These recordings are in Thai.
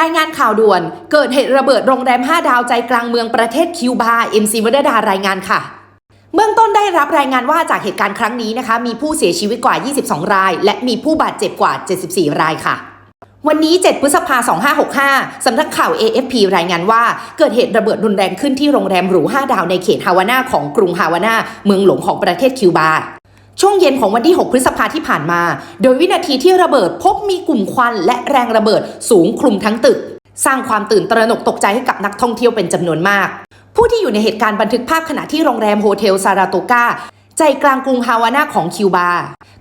รายงานข่าวด่วน เกิดเหตุระเบิดโรงแรม 5 ดาวใจกลางเมืองประเทศคิวบา MC วดดารายงานค่ะ เบื้องต้นได้รับรายงานว่าจากเหตุการณ์ครั้งนี้นะคะ มีผู้เสียชีวิตกว่า 22 ราย และมีผู้บาดเจ็บกว่า 74 รายค่ะ วันนี้ 7 พฤษภาคม2565 สำนักข่าว AFP รายงานว่า เกิดเหตุระเบิดรุนแรงขึ้นที่โรงแรมหรู 5 ดาวในเขตฮาวาน่าของกรุงฮาวาน่าเมืองหลวงของประเทศคิวบา ช่วงเย็นของวันที่ 6 พฤษภาที่ผ่านมา โดยวินาทีที่ระเบิดพบมีกลุ่มควันและแรงระเบิดสูงคลุมทั้งตึก สร้างความตื่นตระหนกตกใจให้กับนักท่องเที่ยวเป็นจำนวนมาก ผู้ที่อยู่ในเหตุการณ์บันทึกภาพขณะที่โรงแรมโฮเทลซาราโตกาใจกลางกรุงฮาวาน่าของคิวบา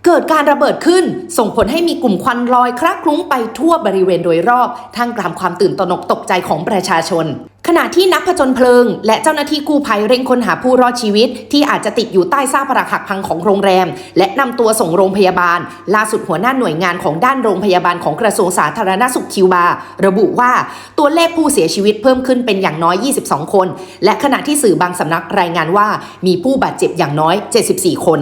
เกิดการระเบิดขึ้น ส่งผลให้มีกลุ่มควันลอยคละคลุ้งไปทั่วบริเวณโดยรอบท่ามกลางความตื่นตระหนกตกใจของประชาชน ขณะที่นักผจญเพลิง และเจ้าหน้าที่กู้ภัยเร่งค้นหาผู้รอดชีวิต ที่อาจจะติดอยู่ใต้ซากปรักหักพังของโรงแรม และนำตัวส่งโรงพยาบาล ล่าสุดหัวหน้าหน่วยงานของด้านโรงพยาบาลของกระทรวงสาธารณสุขคิวบา ระบุว่าตัวเลขผู้เสียชีวิตเพิ่มขึ้นเป็นอย่างน้อย 22 คน และขณะที่สื่อบางสำนักรายงานว่า มีผู้บาดเจ็บอย่างน้อย 74 คน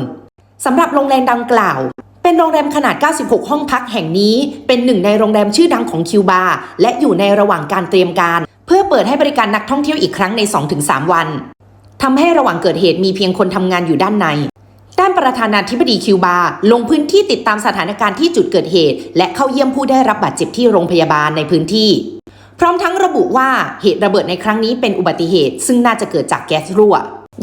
สำหรับโรงแรมดังกล่าวเป็นโรงแรมขนาด 96 ห้องพักแห่งนี้ เป็นหนึ่งในโรงแรมชื่อดังของคิวบา และอยู่ในระหว่างการเตรียมการ อเปิดให้บริการนักท่องเที่ยวอีกครั้งใน 2-3 วันทำให้ระหว่างเกิดเหตุมีเพียงคนทำงานอยู่ด้านใน ด้านประธานาธิบดีคิวบา ลงพื้นที่ติดตามสถานการณ์ที่จุดเกิดเหตุ และเข้าเยี่ยมผู้ได้รับบาดเจ็บที่โรงพยาบาลในพื้นที่ พร้อมทั้งระบุว่าเหตุระเบิดในครั้งนี้เป็นอุบัติเหตุ ซึ่งน่าจะเกิดจากแก๊สรั่ว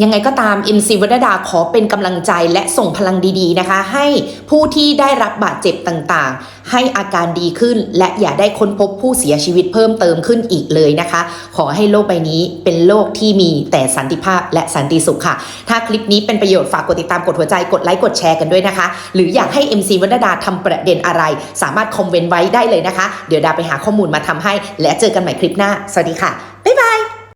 ยังไงก็ตาม MC วดดาขอเป็นกำลังใจและส่งพลังดีๆนะคะ ให้ผู้ที่ได้รับบาดเจ็บต่างๆ ให้อาการดีขึ้น และอย่าได้ค้นพบผู้เสียชีวิตเพิ่มเติมขึ้นอีกเลยนะคะ ขอให้โลกใบนี้เป็นโลกที่มีแต่สันติภาพและสันติสุขค่ะ ถ้าคลิปนี้เป็นประโยชน์ฝากกดติดตามกดหัวใจกดไลค์กดแชร์กันด้วยนะคะ หรืออยากให้ MC วดดาทำประเด็นอะไร สามารถคอมเมนต์ไว้ได้เลยนะคะ เดี๋ยวดาไปหาข้อมูลมาทำให้ และเจอกันใหม่คลิปหน้าสวัสดีค่ะ